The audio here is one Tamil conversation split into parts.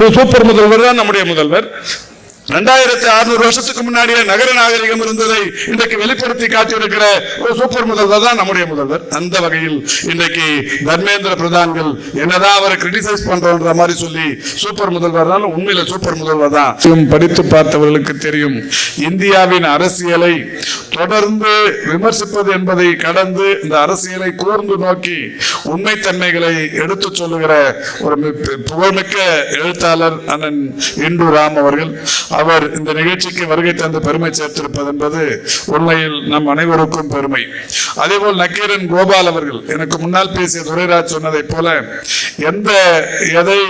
ஒரு சூப்பர் முதல்வர் தான் நம்முடைய முதல்வர். ரெண்டாயிரத்தி அறுநூறு வருஷத்துக்கு முன்னாடியே நகர நாகரிகம் இருந்ததை இன்றைக்கு வெளிப்படுத்தி காட்டியிருக்கிற ஒரு சூப்பர் முதல்வர் தான் நம்முடைய முதல்வர். அந்த வகையில் இன்றைக்கு தர்மேந்திர பிரதான்கள் என்னதான் அவரை கிரிட்டிசைஸ் பண்றோன்ற மாதிரி சொல்லி சூப்பர் முதல்வர் தான் உண்மையில சூப்பர் முதல்வர் தான். படித்து பார்த்தவர்களுக்கு தெரியும் இந்தியாவின் அரசியலை தொடர்ந்து விமர்சிப்பது என்பதை கடந்து இந்த அரசியலை கூர்ந்து நோக்கி உண்மைத்தன்மைகளை எடுத்து சொல்லுகிற ஒரு புகழ்மிக்க எழுத்தாளர் அண்ணன் இந்து ராம் அவர்கள். அவர் இந்த நிகழ்ச்சிக்கு வருகை தந்து பெருமை சேர்த்திருப்பது என்பது உண்மையில் நம் அனைவருக்கும் பெருமை. அதேபோல் நக்கீரன் கோபால் அவர்கள் எனக்கு முன்னால் பேசிய துரைராஜ் சொன்னதைப் போல எந்த எதை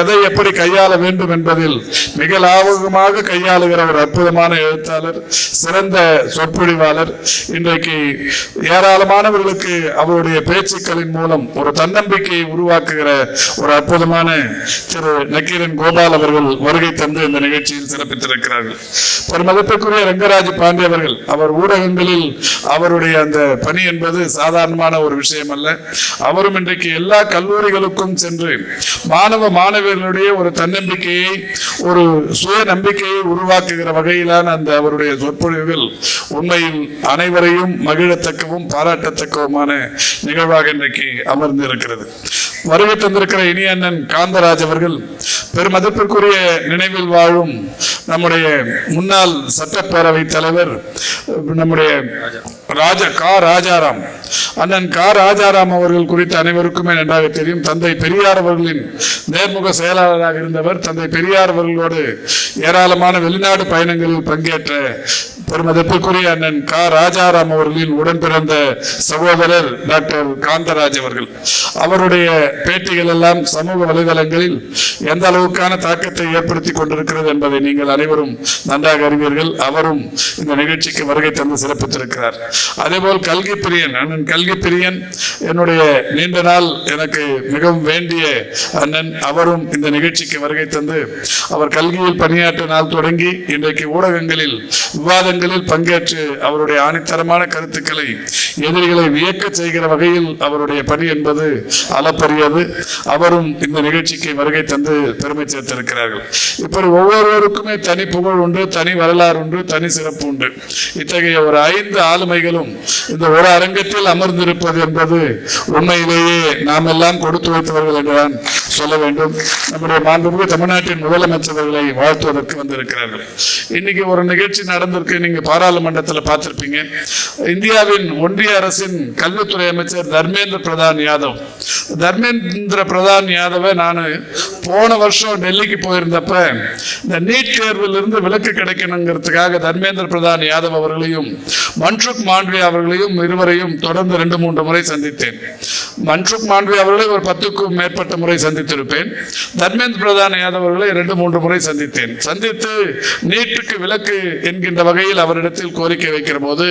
எதை எப்படி கையாள வேண்டும் என்பதில் மிக லாபகமாக கையாளுகிற ஒரு அற்புதமான எழுத்தாளர் சிறந்த சொற்பொழிவாளர். இன்றைக்கு ஏராளமானவர்களுக்கு அவருடைய பேச்சுக்களின் மூலம் ஒரு தன்னம்பிக்கையை உருவாக்குகிற ஒரு அற்புதமான திரு நக்கீரன் கோபால் அவர்கள் வருகை தந்து இந்த நிகழ்ச்சியில் சிறப்பித்திருக்கிறார்கள். பெருமதிப்பிற்குரிய ரங்கராஜ் பாண்டே அவர்கள் அவர் ஊடகங்களில் அவருடைய அந்த பணி என்பது சாதாரணமான ஒரு விஷயம் அல்ல அவரும் இன்றைக்கு எல்லா கல்லூரிகளுக்கும் சென்று மாணவ மாணவியர்களுடைய ஒரு தன்னம்பிக்கையை ஒரு சுய நம்பிக்கையை உருவாக்குகிற வகையிலான அந்த அவருடைய சொற்பொழிவுகள் உண்மையில் அனைவரையும் மகிழத்தக்கவும் பாராட்டத்தக்கவுமான நிகழ்வாக இன்றைக்கு அமர்ந்திருக்கிறது. வருகை தந்திருக்கிற இனி அண்ணன் காந்தராஜ் அவர்கள் பெருமதிப்பிற்குரிய நினைவில் வாழும் நம்முடைய முன்னாள் சட்டப்பேரவை தலைவர் நம்முடைய ராஜா கா ராஜாராம். அண்ணன் கா ராஜாராம் அவர்கள் குறித்து அனைவருக்குமே நன்றாக தெரியும். தந்தை பெரியார் அவர்களின் நேர்முக செயலாளராக இருந்தவர். தந்தை பெரியார் அவர்களோடு ஏராளமான வெளிநாடு பயணங்களில் பங்கேற்ற பெருமதிப்புக்குரிய அண்ணன் கா ராஜாராம் அவர்களின் உடன் பிறந்த சகோதரர் டாக்டர் காந்தராஜ் அவர்கள். அவருடைய பேட்டிகள் எல்லாம் சமூக வலைதளங்களில் எந்த அளவுக்கான தாக்கத்தை ஏற்படுத்தி கொண்டிருக்கிறது என்பதை நீங்கள் அனைவரும் நன்றாக அறிவீர்கள். அவரும் இந்த நிகழ்ச்சிக்கு வருகை தந்து சிறப்பித்திருக்கிறார். அதேபோல் கல்கி பிரியன் அண்ணன் கல்கி பிரியன் என்னுடைய நீண்ட நாள் எனக்கு மிகவும் வேண்டிய அண்ணன் அவரும் இந்த நிகழ்ச்சிக்கு வருகை தந்து அவர் கல்கியில் பணியாற்ற நாள் தொடங்கி இன்றைக்கு ஊடகங்களில் விவாதங்களில் பங்கேற்று அவருடைய ஆணித்தரமான கருத்துக்களை எதிரிகளை வியக்க செய்கிற வகையில் அவருடைய பணி என்பது அளப்பரியது. அவரும் இந்த நிகழ்ச்சிக்கு வருகை தந்து பெருமை சேர்த்திருக்கிறார்கள். இப்படி ஒவ்வொருவருக்குமே தனி புகழ் உண்டு தனி வரலாறு உண்டு தனி சிறப்பு உண்டு. இத்தகைய ஒரு ஐந்து ஆளுமைகள் ஆளுமைகளும் இந்த ஒரு அரங்கத்தில் அமர்ந்திருப்பது என்பது உண்மையிலேயே நாம் எல்லாம் கொடுத்து வைத்தவர்கள் என்றுதான் சொல்ல வேண்டும். நம்முடைய மாண்புமிகு தமிழ்நாட்டின் முதலமைச்சர்களை வாழ்த்துவதற்கு வந்திருக்கிறார்கள். இன்னைக்கு ஒரு நிகழ்ச்சி நடந்திருக்கு. நீங்க பாராளுமன்றத்தில் பார்த்திருப்பீங்க. இந்தியாவின் ஒன்றிய அரசின் கல்வித்துறை அமைச்சர் தர்மேந்திர பிரதான் யாதவ். தர்மேந்திர பிரதான் யாதவை நான் போன வருஷம் டெல்லிக்கு போயிருந்தப்ப இந்த நீட் தேர்வில் இருந்து விலக்கு கிடைக்கணுங்கிறதுக்காக தர்மேந்திர பிரதான் யாதவ் அவர்களையும் மன்சுக் மாண்ட்வி அவர்களையும் இருவரையும் தொடர்ந்து ரெண்டு மூன்று முறை சந்தித்தேன். மன்சுக் மாண்ட்வியா அவர்களை ஒரு பத்துக்கும் மேற்பட்ட முறை சந்தித்திருப்பேன். தர்மேந்திர பிரதான் யாதவ் அவர்களை ரெண்டு மூன்று முறை சந்தித்தேன். சந்தித்து நீட்டுக்கு விலக்கு என்கின்ற வகையில் அவரிடத்தில் கோரிக்கை வைக்கிற போது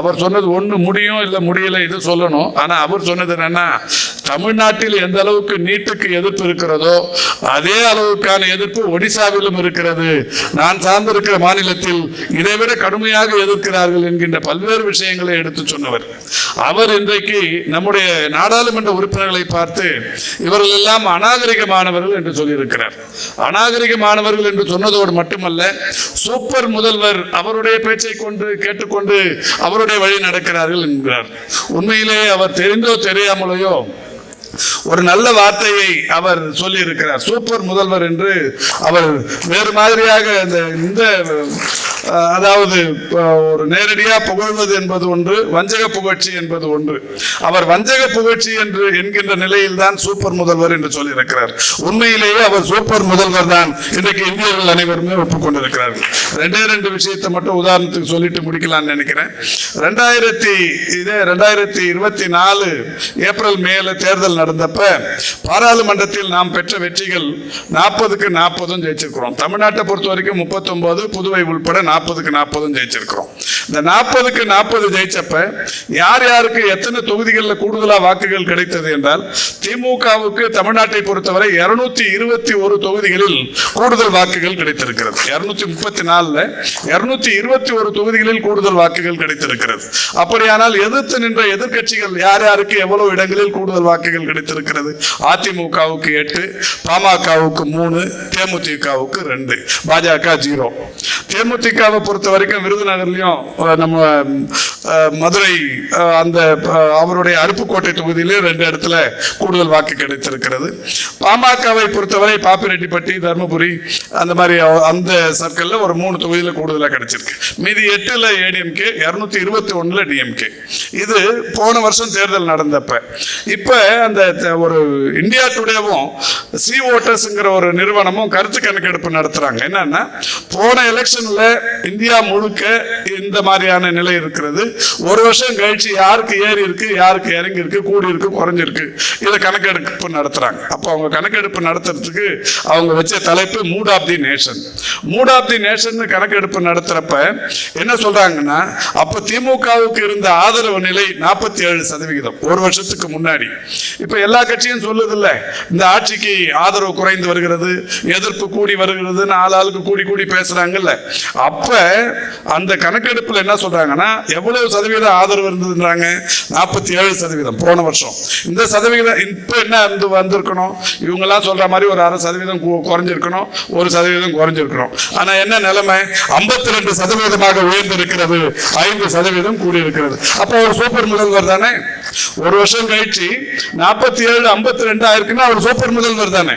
அவர் சொன்னது ஒன்று முடியும் இல்லை முடியல இது சொல்லணும். ஆனால் அவர் சொன்னது என்னன்னா தமிழ்நாட்டில் எந்த அளவுக்கு நீட்டுக்கு எதிர்ப்பு இருக்கிறதோ அதே அளவுக்கான எதிர்ப்பு ஒடிசாவிலும் இருக்கிறது. நான் சார்ந்திருக்கிற மாநிலத்தில் இதைவிட கடுமையாக எதிர்க்கிறார்கள் என்கின்ற பல்வேறு விஷயங்களை எடுத்து சொன்னவர். அவர் இன்றைக்கு நம்முடைய நாடாளுமன்ற உறுப்பினர்களை பார்த்து இவர்கள் எல்லாம் அநாகரிகமானவர்கள் என்று சொல்லியிருக்கிறார். அநாகரிகமானவர்கள் என்று சொன்னதோடு மட்டுமல்ல சூப்பர் முதல்வர் அவருடைய பேச்சை கொண்டு கேட்டுக்கொண்டு அவருடைய வழி நடக்கிறார்கள் என்கிறார். உண்மையிலே அவர் தெரிந்தோ தெரியாமலையோ ஒரு நல்ல வார்த்தையை அவர் சொல்லி இருக்கிறார் சூப்பர் முதல்வர் என்று அவர் வேறு மாதிரியாக இந்த இந்த அதாவது ஒரு நேரடியா புகழ்வது என்பது ஒன்று வஞ்சக புகழ்ச்சி என்பது ஒன்று. அவர் வஞ்சக புகழ்ச்சி என்று என்கின்ற நிலையில் தான் சூப்பர் முதல்வர் என்று சொல்லியிருக்கிறார். உண்மையிலேயே அவர் சூப்பர் முதல்வர் தான் இன்றைக்கு இந்தியர்கள் அனைவருமே ஒப்புக்கொண்டிருக்கிறார்கள். ரெண்டே ரெண்டு விஷயத்தை மட்டும் உதாரணத்துக்கு சொல்லிட்டு முடிக்கலாம்னு நினைக்கிறேன். ரெண்டாயிரத்தி இதே ரெண்டாயிரத்தி இருபத்தி நாலு ஏப்ரல் மேல தேர்தல் நடந்தப்ப பாராளுமன்றத்தில் நாம் பெற்ற வெற்றிகள் நாற்பதுக்கு நாற்பதும் ஜெயிச்சிருக்கிறோம். தமிழ்நாட்டை பொறுத்த வரைக்கும் முப்பத்தொன்பது புதுவை உள்பட நாற்பதுக்கு நாற்பதும் ஜெயிச்சிருக்கிறோம். இந்த நாற்பதுக்கு நாற்பது ஜெயிச்சப்ப யார் யாருக்கு எத்தனை தொகுதிகளில் கூடுதலா வாக்குகள் கிடைத்தது என்றால் திமுகவுக்கு தமிழ்நாட்டை பொறுத்தவரை இருநூத்தி இருபத்தி ஒரு தொகுதிகளில் கூடுதல் வாக்குகள் கிடைத்திருக்கிறது. இருநூத்தி முப்பத்தி நாலுல இருநூத்தி இருபத்தி ஒரு தொகுதிகளில் கூடுதல் வாக்குகள் கிடைத்திருக்கிறது. அப்படியானால் எதிர்த்து நின்ற எதிர்க்கட்சிகள் யார் யாருக்கு எவ்வளவு இடங்களில் கூடுதல் வாக்குகள் கிடைத்திருக்கிறது அதிமுகவுக்கு எட்டு பாமகவுக்கு மூணு தேமுதிகவுக்கு ரெண்டு பாஜக ஜீரோ. தேமுதிகவை பொறுத்த வரைக்கும் விருதுநகர்லயும் நம்ம மதுரை அந்த அவருடைய அருப்புக்கோட்டை தொகுதியிலே ரெண்டு இடத்துல கூடுதல் வாக்கு கிடைத்திருக்கிறது. பாமகவை பொறுத்தவரை பாப்பிரெட்டிப்பட்டி தருமபுரி அந்த மாதிரி அந்த சர்க்கிளில் ஒரு மூணு தொகுதியில் கூடுதலாக கிடைச்சிருக்கு. மீதி எட்டில் ஏடிஎம்கே இரநூத்தி இருபத்தி ஒன்றில் டிஎம்கே. இது போன வருஷம் தேர்தல் நடந்தப்ப. இப்போ அந்த ஒரு இந்தியா டுடேவும் சி ஓட்டர்ஸுங்கிற ஒரு நிறுவனமும் கருத்து கணக்கெடுப்பு நடத்துகிறாங்க என்னன்னா போன எலெக்ஷனில் இந்தியா முழுக்க இந்த மாதிரியான நிலை இருக்கிறது. ஒரு வருஷம் கழிச்சு யாருக்கு ஏறி இருக்கு யாருக்கு இறங்கி இருக்கு கூடி இருக்கு குறைஞ்சிருக்கு இதை கணக்கெடுப்பு நடத்துறாங்க. அப்போ அவங்க கணக்கெடுப்பு நடத்துறதுக்கு அவங்க வச்ச தலைப்பு mood of the nation mood of the nation கணக்கெடுப்பு நடத்துறப்ப என்ன சொல்றாங்கன்னா அப்ப திமுகவுக்கு இருந்த ஆதரவு நிலை நாற்பத்தி ஏழு சதவிகிதம். ஒரு வருஷத்துக்கு முன்னாடி. இப்ப எல்லா கட்சியும் சொல்லுது இல்ல இந்த ஆட்சிக்கு ஆதரவு குறைந்து வருகிறது எதிர்ப்பு கூடி வருகிறதுன்னு ஆள் ஆளுக்கு கூடி கூடி பேசுறாங்கல்ல. அப்ப அந்த கணக்கெடுப்புல என்ன சொல்றாங்கன்னா எவ்வளவு சதவீதம் ஆதரவு இருந்ததுன்றாங்க? நாற்பத்தி ஏழு சதவீதம் போன வருஷம். இந்த சதவீதம் இப்ப என்ன இருந்து வந்திருக்கணும்? இவங்கெல்லாம் சொல்ற மாதிரி ஒரு அரை சதவீதம் குறைஞ்சிருக்கணும் ஒரு சதவீதம் குறைஞ்சிருக்கணும். ஆனா என்ன நிலைமை? ஐம்பத்தி ரெண்டு சதவீதமாக உயர்ந்திருக்கிறது ஐந்து சதவீதம் கூடியிருக்கிறது. அப்போ ஒரு சூப்பர் முதல்வர் தானே? ஒரு வருஷம் கழிச்சு நாற்பத்தி ஏழு ஐம்பத்தி ரெண்டு ஆயிருக்குன்னா அவர் சூப்பர் முதல்வர் தானே?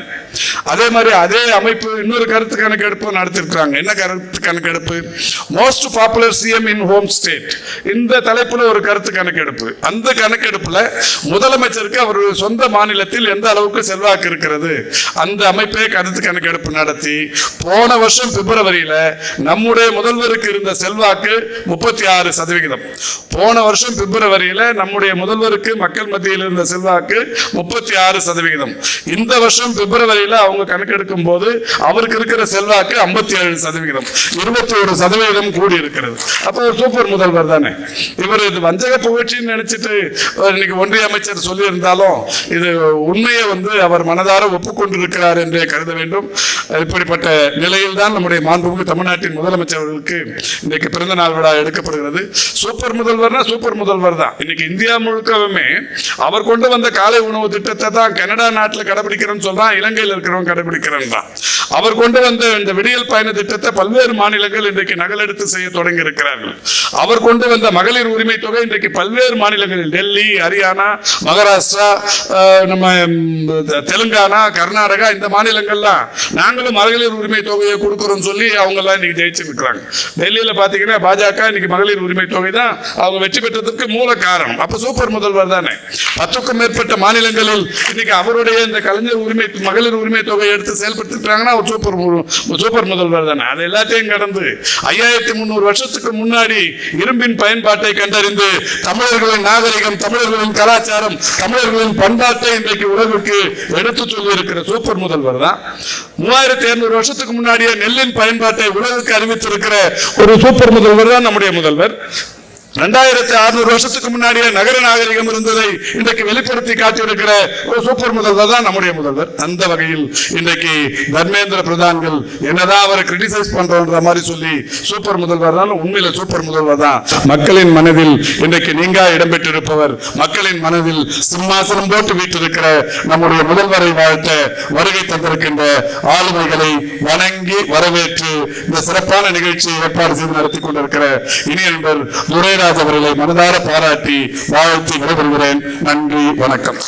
அதே மாதிரி அதே அமைப்பு இன்னொரு கருத்து கணக்கெடுப்பு நடத்திருக்கிறாங்க. என்ன கருத்து கணக்கெடுப்பு? Most popular CM in home state இந்த தலைப்புல ஒரு கருத்து கணக்கெடுப்பு. அந்த கணக்கெடுப்புல முதலமைச்சருக்கு அவர் சொந்த மாநிலத்தில் எந்த அளவுக்கு செல்வாக்கு இருக்கிறது? அந்த அமைப்பே கருத்து கணக்கெடுப்பு நடத்தி போன வருஷம் பிப்ரவரியில நம்முடைய முதல்வருக்கு இருந்த செல்வாக்கு முப்பத்தி ஆறு சதவிகிதம். போன வருஷம் பிப்ரவரியில நம்முடைய முதல்வருக்கு மக்கள் மத்தியில் இருந்த செல்வாக்கு முப்பத்தி ஆறு சதவிகிதம். இந்த வருஷம் பிப்ரவரியில அவங்க அவங்க கணக்கெடுக்கும் போது அவருக்கு இருக்கிற செல்வாக்கு ஐம்பத்தி ஏழு சதவிகிதம் இருபத்தி ஒரு சதவிகிதம் கூடி இருக்கிறது. அப்போ ஒரு சூப்பர் முதல்வர் தானே. இவர் இது வஞ்சக புகழ்ச்சின்னு நினைச்சிட்டு இன்னைக்கு ஒன்றிய அமைச்சர் சொல்லியிருந்தாலும் இது உண்மையை வந்து அவர் மனதார ஒப்புக்கொண்டிருக்கிறார் என்றே கருத வேண்டும். இப்படிப்பட்ட நிலையில் தான் நம்முடைய மாண்புமிகு தமிழ்நாட்டின் முதலமைச்சர் அவர்களுக்கு இன்றைக்கு பிறந்த நாள் விழா எடுக்கப்படுகிறது. சூப்பர் முதல்வர்னா சூப்பர் முதல்வர் தான். இன்னைக்கு இந்தியா முழுக்கவுமே அவர் கொண்டு வந்த காலை உணவு திட்டத்தை தான் கனடா நாட்டில் கடைபிடிக்கிறேன்னு சொல்றான் இலங்கையில் இருக்கிறவங்க கடைபிடிக்கிறேன் தான் அவர் கொண்டு வந்த இந்த விடியல் பயண திட்டத்தை பல்வேறு மாநிலங்கள் இன்றைக்கு நகலெடுத்து செய்ய தொடங்கி இருக்கிறார்கள் அவர் கொண்டு வந்த மகளிர் உரிமை தொகை இன்றைக்கு பல்வேறு மாநிலங்களில் டெல்லி ஹரியானா மகாராஷ்டிரா நம்ம தெலுங்கானா கர்நாடகா இந்த மாநிலங்கள்லாம் நாங்களும் மகளிர் உரிமை தொகையை கொடுக்குறோம்னு சொல்லி அவங்க எல்லாம் இன்னைக்கு ஜெயிச்சிருக்கிறாங்க. டெல்லியில பாத்தீங்கன்னா பாஜக இன்னைக்கு மகளிர் உரிமை தொகை தான் அவங்க வெற்றி பெற்றதுக்கு மூல காரணம். அப்ப சூப்பர் முதல்வர் தானே. பத்துக்கும் மேற்பட்ட மாநிலங்களில் இன்னைக்கு அவருடைய இந்த கலைஞர் உரிமை மகளிர் உரிமை தொகை எடுத்து செயல்படுத்திருக்காங்கன்னா ஒரு சூப்பர் மு- சூப்பர் முதல்வர் தானே. அது எல்லாத்தையும் கடந்து ஐயாயிரத்தி முந்நூறு வருஷத்துக்கு முன்னாடி இரும்பின் பயன்பாட்டை கண்டறிந்து தமிழர்களின் நாகரிகம் தமிழர்களின் கலாச்சாரம் தமிழர்களின் பண்பாட்டை இன்றைக்கு உலகுக்கு எடுத்து சொல்லி இருக்கிற சூப்பர் முதல்வர் தான். மூவாயிரத்தி இருநூறு வருஷத்துக்கு முன்னாடியே நெல்லின் பயன்பாட்டை உலகுக்கு அறிவித்திருக்கிற ஒரு சூப்பர் முதல்வர் தான் நம்முடைய முதல்வர். ரெண்டாயிரத்தி அறுநூறு வருஷத்துக்கு முன்னாடியே நகர நாகரிகம் இருந்ததை இன்றைக்கு வெளிப்படுத்தி காட்டியிருக்கிற ஒரு சூப்பர் முதல்வர் தான் நம்முடைய முதல்வர். அந்த வகையில் இன்றைக்கு தர்மேந்திர பிரதான்கள் என்னதான் அவரை கிரிட்டிசைஸ் பண்றோன்ற மாதிரி சொல்லி சூப்பர் முதல்வர் தான் உண்மையில சூப்பர் முதல்வர் தான். மக்களின் மனதில் இன்றைக்கு நீங்கா இடம்பெற்றிருப்பவர் மக்களின் மனதில் சிம்மாசனம் போட்டு வீட்டிருக்கிற நம்முடைய முதல்வரை வாழ்த்த வருகை தந்திருக்கின்ற ஆளுமைகளை வணங்கி வரவேற்று இந்த சிறப்பான நிகழ்ச்சியை ஏற்பாடு செய்து நடத்தி கொண்டிருக்கிற இனிய நண்பர் துரைராஜ் அவர்களை மனதார பாராட்டி வாழ்த்தி விடைபெறுகிறேன். நன்றி வணக்கம்.